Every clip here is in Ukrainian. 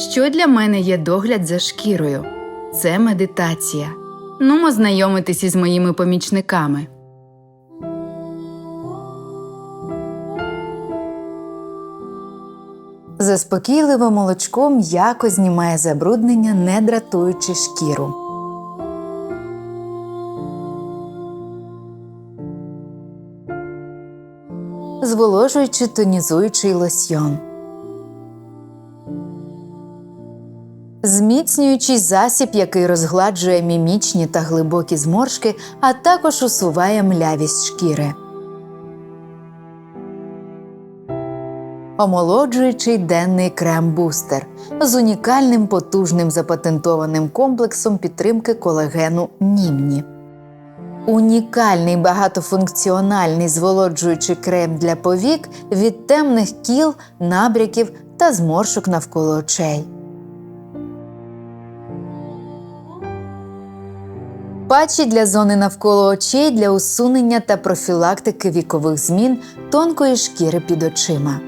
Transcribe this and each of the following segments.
Що для мене є догляд за шкірою? Це медитація. Нумо знайомитись із моїми помічниками. Заспокійливе молочко м'яко знімає забруднення, не дратуючи шкіру. Зволожуючи тонізуючий лосьйон. Зміцнюючий засіб, який розгладжує мімічні та глибокі зморшки, а також усуває млявість шкіри. Омолоджуючий денний крем-бустер з унікальним потужним запатентованим комплексом підтримки колагену Німні. Унікальний багатофункціональний зволоджуючий крем для повік від темних кіл, набряків та зморшок навколо очей. Патчі для зони навколо очей для усунення та профілактики вікових змін тонкої шкіри під очима.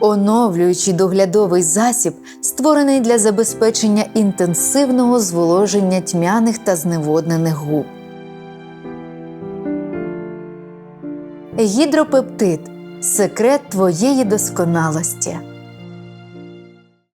Оновлюючий доглядовий засіб створений для забезпечення інтенсивного зволоження тьмяних та зневоднених губ. Гідропептид секрет твоєї досконалості.